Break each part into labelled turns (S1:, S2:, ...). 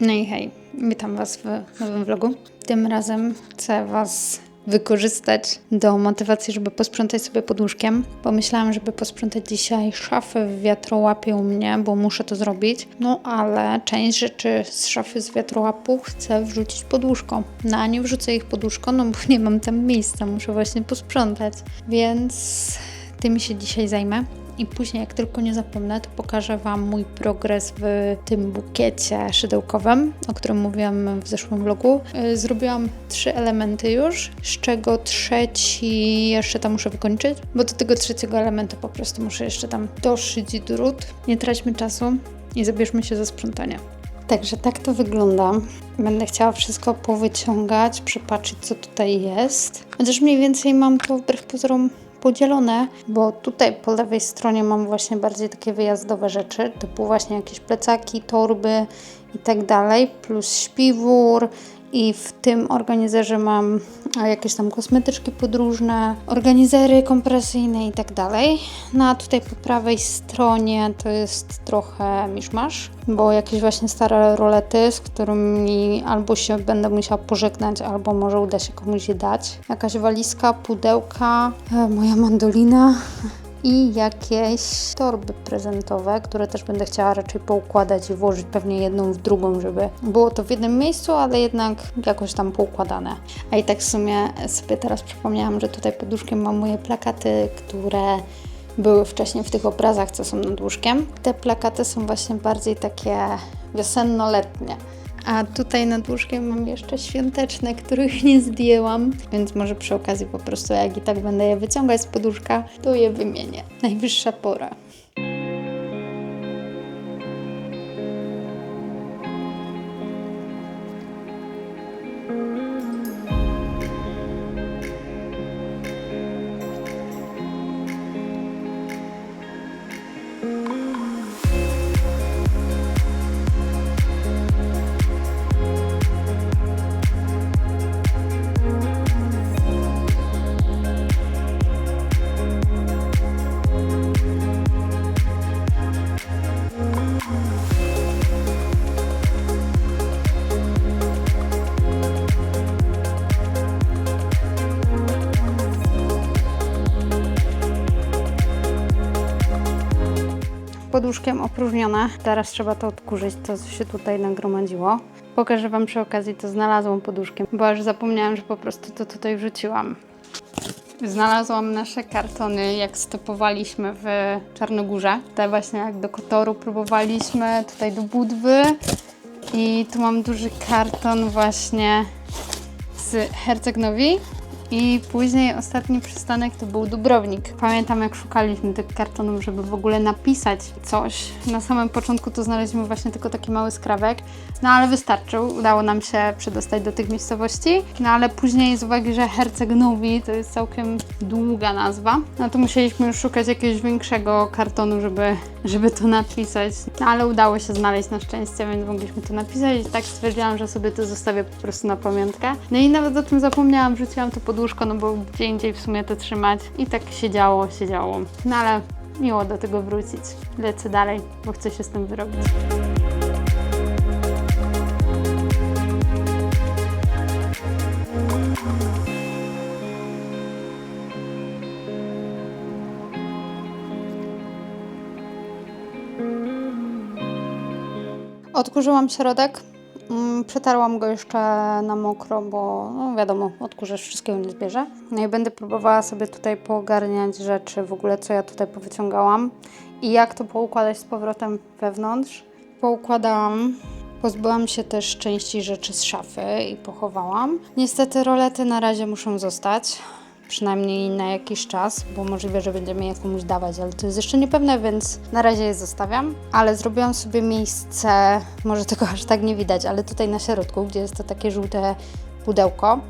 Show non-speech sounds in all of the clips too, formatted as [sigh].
S1: No i hej, witam Was w nowym vlogu. Tym razem chcę Was wykorzystać do motywacji, żeby posprzątać sobie pod łóżkiem. Pomyślałam, żeby posprzątać dzisiaj szafę w wiatrołapie u mnie, bo muszę to zrobić. No ale część rzeczy z szafy z wiatrołapu chcę wrzucić pod łóżko. No a nie wrzucę ich pod łóżko, no bo nie mam tam miejsca, muszę właśnie posprzątać. Więc tym się dzisiaj zajmę. I później, jak tylko nie zapomnę, to pokażę Wam mój progres w tym bukiecie szydełkowym, o którym mówiłam w zeszłym vlogu. Yy, Zrobiłam trzy elementy już, z czego trzeci jeszcze tam muszę wykończyć, bo do tego trzeciego elementu po prostu muszę jeszcze tam doszyć drut. Nie traćmy czasu i zabierzmy się za sprzątanie. Także tak to wygląda. Będę chciała wszystko powyciągać, przypatrzeć co tutaj jest. Chociaż mniej więcej mam to wbrew pozorom podzielone, bo tutaj po lewej stronie mam właśnie bardziej takie wyjazdowe rzeczy, typu właśnie jakieś plecaki, torby i tak dalej, plus śpiwór i w tym organizerze mam jakieś tam kosmetyczki podróżne, organizery kompresyjne i tak dalej. No a tutaj po prawej stronie to jest trochę miszmasz, bo jakieś właśnie stare rolety, z którymi albo się będę musiała pożegnać, albo może uda się komuś je dać. Jakaś walizka, pudełka, e, moja mandolina i jakieś torby prezentowe, które też będę chciała raczej poukładać i włożyć pewnie jedną w drugą, żeby było to w jednym miejscu, ale jednak jakoś tam poukładane. A i tak w sumie sobie teraz przypomniałam, że tutaj pod łóżkiem mam moje plakaty, które były wcześniej w tych obrazach, co są nad łóżkiem. Te plakaty są właśnie bardziej takie wiosenno-letnie. A tutaj nad łóżkiem mam jeszcze świąteczne, których nie zdjęłam, więc może przy okazji po prostu jak i tak będę je wyciągać z poduszka, to je wymienię. Najwyższa pora. Łóżkiem opróżnione. Teraz trzeba to odkurzyć, co się tutaj nagromadziło. Pokażę Wam przy okazji, co znalazłam pod łóżkiem, bo aż zapomniałam, że po prostu to tutaj wrzuciłam. Znalazłam nasze kartony, jak stopowaliśmy w Czarnogórze. Tutaj właśnie jak do Kotoru próbowaliśmy, tutaj do Budwy. I tu mam duży karton właśnie z Hercegnowi. I później ostatni przystanek to był Dubrownik. Pamiętam jak szukaliśmy tych kartonów, żeby w ogóle napisać coś. Na samym początku to znaleźliśmy właśnie tylko taki mały skrawek, no ale wystarczył. Udało nam się przedostać do tych miejscowości. No ale później z uwagi, że Herceg-Nowi to jest całkiem długa nazwa, no to musieliśmy już szukać jakiegoś większego kartonu, żeby, żeby to napisać. No ale udało się znaleźć na szczęście, więc mogliśmy to napisać i tak stwierdziłam, że sobie to zostawię po prostu na pamiątkę. No i nawet o tym zapomniałam, wrzuciłam to pod łóżko, no bo gdzie indziej w sumie to trzymać. I tak się działo, się działo. No ale miło do tego wrócić. Lecę dalej, bo chcę się z tym wyrobić. Odkurzyłam środek. Przetarłam go jeszcze na mokro, bo no wiadomo, odkurzacz wszystkiego nie zbierze. No i będę próbowała sobie tutaj poogarniać rzeczy, w ogóle co ja tutaj powyciągałam i jak to poukładać z powrotem wewnątrz. Poukładałam. Pozbyłam się też części rzeczy z szafy i pochowałam. Niestety rolety na razie muszą zostać. Przynajmniej na jakiś czas, bo możliwe, że będziemy je komuś dawać, ale to jest jeszcze niepewne, więc na razie je zostawiam. Ale zrobiłam sobie miejsce, może tego aż tak nie widać, ale tutaj na środku, gdzie jest to takie żółte pudełko,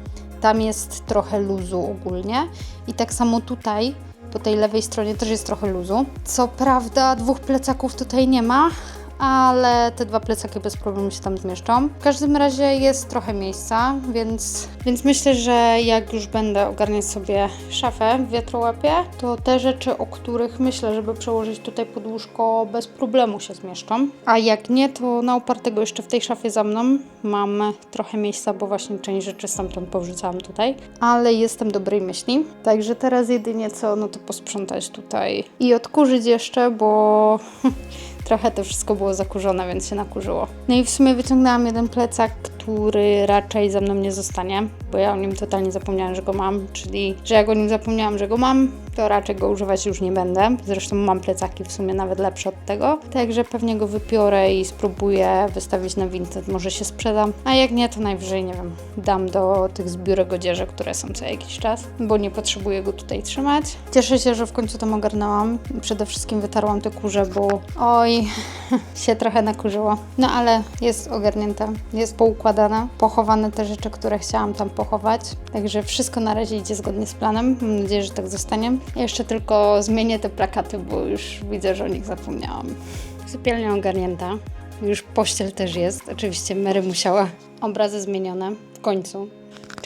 S1: tam jest trochę luzu ogólnie. I tak samo tutaj, po tej lewej stronie też jest trochę luzu. Co prawda dwóch plecaków tutaj nie ma, ale te dwa plecaki bez problemu się tam zmieszczą. W każdym razie jest trochę miejsca, więc, więc myślę, że jak już będę ogarniać sobie szafę w wiatrołapie, to te rzeczy, o których myślę, żeby przełożyć tutaj pod łóżko, bez problemu się zmieszczą. A jak nie, to na upartego jeszcze w tej szafie za mną mam trochę miejsca, bo właśnie część rzeczy stamtąd powrzucałam tutaj, ale jestem dobrej myśli. Także teraz jedynie co, no to posprzątać tutaj i odkurzyć jeszcze, bo [laughs] trochę to wszystko było zakurzone, więc się nakurzyło. No i w sumie wyciągnęłam jeden plecak, który raczej ze mną nie zostanie, bo ja o nim totalnie zapomniałam, że go mam, czyli że jak o nim zapomniałam, że go mam, to raczej go używać już nie będę. Zresztą mam plecaki w sumie nawet lepsze od tego, także pewnie go wypiorę i spróbuję wystawić na Vinted, może się sprzedam, a jak nie, to najwyżej, nie wiem, dam do tych zbiórek odzieży, które są co jakiś czas, bo nie potrzebuję go tutaj trzymać. Cieszę się, że w końcu to ogarnęłam. Przede wszystkim wytarłam te kurze, bo oj, [laughs] się trochę nakurzyło. No ale jest ogarnięte, jest poukładane, pochowane te rzeczy, które chciałam tam pochować. Także wszystko na razie idzie zgodnie z planem. Mam nadzieję, że tak zostanie. Jeszcze tylko zmienię te plakaty, bo już widzę, że o nich zapomniałam. Sypialnia ogarnięta. Już pościel też jest. Oczywiście Mary musiała obrazy zmienione w końcu.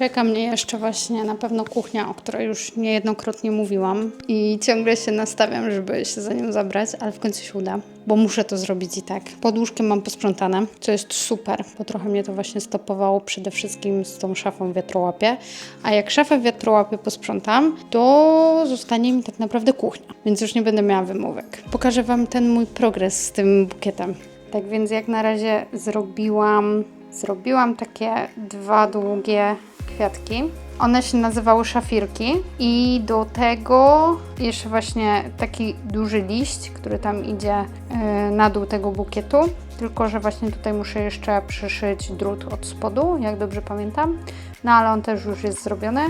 S1: Czeka mnie jeszcze właśnie na pewno kuchnia, o której już niejednokrotnie mówiłam i ciągle się nastawiam, żeby się za nią zabrać, ale w końcu się uda, bo muszę to zrobić i tak. Pod łóżkiem mam posprzątane, co jest super, bo trochę mnie to właśnie stopowało przede wszystkim z tą szafą w wiatrołapie, a jak szafę w wiatrołapie posprzątam, to zostanie mi tak naprawdę kuchnia, więc już nie będę miała wymówek. Pokażę Wam ten mój progres z tym bukietem. Tak więc jak na razie zrobiłam Zrobiłam takie dwa długie kwiatki. One się nazywały szafirki i do tego jeszcze właśnie taki duży liść, który tam idzie yy, na dół tego bukietu. Tylko, że właśnie tutaj muszę jeszcze przyszyć drut od spodu, jak dobrze pamiętam. No ale on też już jest zrobiony.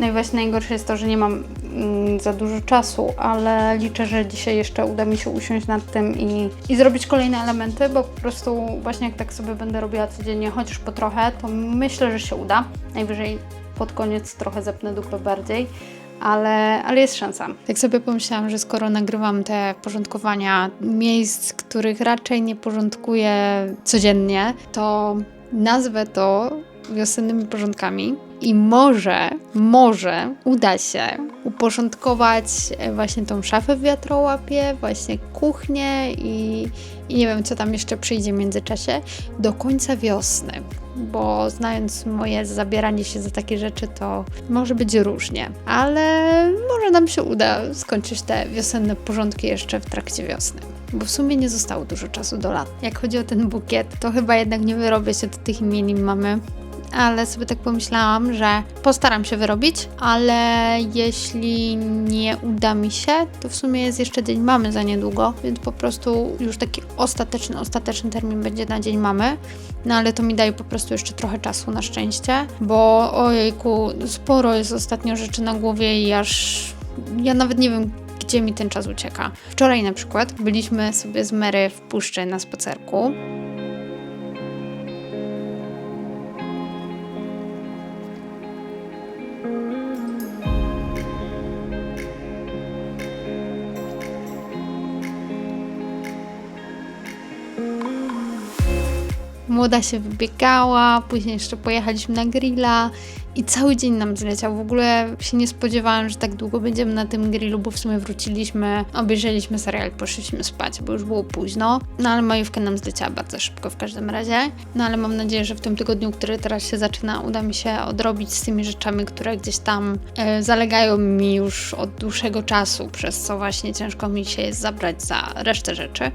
S1: No i właśnie najgorsze jest to, że nie mam mm, za dużo czasu, ale liczę, że dzisiaj jeszcze uda mi się usiąść nad tym i, i zrobić kolejne elementy, bo po prostu właśnie jak tak sobie będę robiła codziennie, chociaż po trochę, to myślę, że się uda. Najwyżej pod koniec trochę zepnę dupę bardziej, ale, ale jest szansa. Tak sobie pomyślałam, że skoro nagrywam te porządkowania miejsc, których raczej nie porządkuję codziennie, to nazwę to wiosennymi porządkami i może, może uda się uporządkować e, właśnie tą szafę w wiatrołapie, właśnie kuchnię i, i nie wiem, co tam jeszcze przyjdzie w międzyczasie, do końca wiosny. Bo znając moje zabieranie się za takie rzeczy, to może być różnie, ale może nam się uda skończyć te wiosenne porządki jeszcze w trakcie wiosny bo w sumie nie zostało dużo czasu do lat. Jak chodzi o ten bukiet, to chyba jednak nie wyrobię się do tych imienin mamy, ale sobie tak pomyślałam, że postaram się wyrobić, ale jeśli nie uda mi się, to w sumie jest jeszcze dzień mamy za niedługo, więc po prostu już taki ostateczny, ostateczny termin będzie na dzień mamy. No ale to mi daje po prostu jeszcze trochę czasu na szczęście, bo ojejku, sporo jest ostatnio rzeczy na głowie i aż ja nawet nie wiem, gdzie mi ten czas ucieka. Wczoraj na przykład byliśmy sobie z Mary w puszczy na spacerku. Młoda się wybiegała, później jeszcze pojechaliśmy na grilla i cały dzień nam zleciał. W ogóle się nie spodziewałam, że tak długo będziemy na tym grillu, bo w sumie wróciliśmy, obejrzeliśmy serial, poszliśmy spać, bo już było późno. No ale majówka nam zleciała bardzo szybko w każdym razie. No ale mam nadzieję, że w tym tygodniu, który teraz się zaczyna, uda mi się odrobić z tymi rzeczami, które gdzieś tam e, zalegają mi już od dłuższego czasu, przez co właśnie ciężko mi się jest zabrać za resztę rzeczy.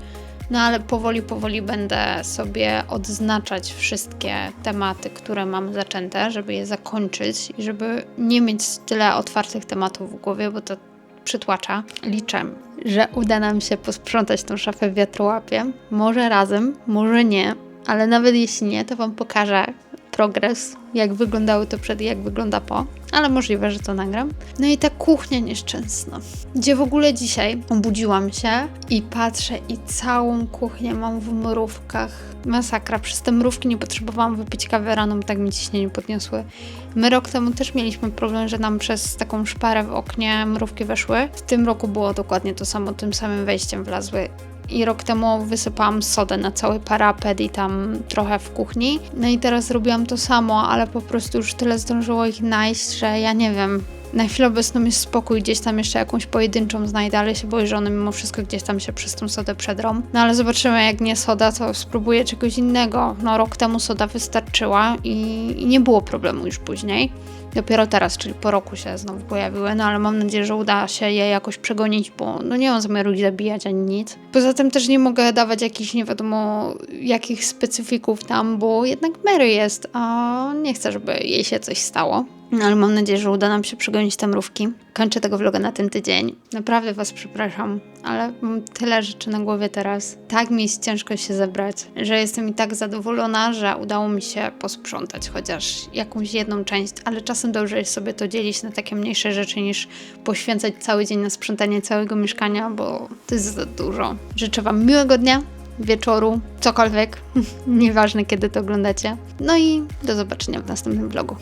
S1: No ale powoli, powoli będę sobie odznaczać wszystkie tematy, które mam zaczęte, żeby je zakończyć i żeby nie mieć tyle otwartych tematów w głowie, bo to przytłacza. Liczę, że uda nam się posprzątać tą szafę w wiatrołapie. Może razem, może nie, ale nawet jeśli nie, to Wam pokażę progres jak wyglądało to przed i jak wygląda po, ale możliwe, że to nagram. No i ta kuchnia nieszczęsna, gdzie w ogóle dzisiaj obudziłam się i patrzę i całą kuchnię mam w mrówkach. Masakra, przez te mrówki nie potrzebowałam wypić kawy rano, bo tak mi ciśnienie podniosły. My rok temu też mieliśmy problem, że nam przez taką szparę w oknie mrówki weszły. W tym roku było dokładnie to samo, tym samym wejściem wlazły i rok temu wysypałam sodę na cały parapet i tam trochę w kuchni. No i teraz zrobiłam to samo, ale po prostu już tyle zdążyło ich najść, że ja nie wiem. Na chwilę obecną jest spokój, gdzieś tam jeszcze jakąś pojedynczą znajdę, ale się boję, że one mimo wszystko gdzieś tam się przez tą sodę przedrą. No ale zobaczymy, jak nie soda, to spróbuję czegoś innego. No rok temu soda wystarczyła i, i nie było problemu już później. Dopiero teraz, czyli po roku się znowu pojawiły, no ale mam nadzieję, że uda się je jakoś przegonić, bo no nie mam zamiaru ich zabijać ani nic. Poza tym też nie mogę dawać jakichś nie wiadomo jakich specyfików tam, bo jednak Mary jest, a nie chcę, żeby jej się coś stało. No ale mam nadzieję, że uda nam się przegonić te mrówki. Kończę tego vloga na ten tydzień. Naprawdę Was przepraszam, ale mam tyle rzeczy na głowie teraz. Tak mi jest ciężko się zebrać, że jestem i tak zadowolona, że udało mi się posprzątać chociaż jakąś jedną część, ale czasem dobrze jest sobie to dzielić na takie mniejsze rzeczy niż poświęcać cały dzień na sprzątanie całego mieszkania, bo to jest za dużo. Życzę Wam miłego dnia, wieczoru, cokolwiek, [laughs] nieważne kiedy to oglądacie. No i do zobaczenia w następnym vlogu.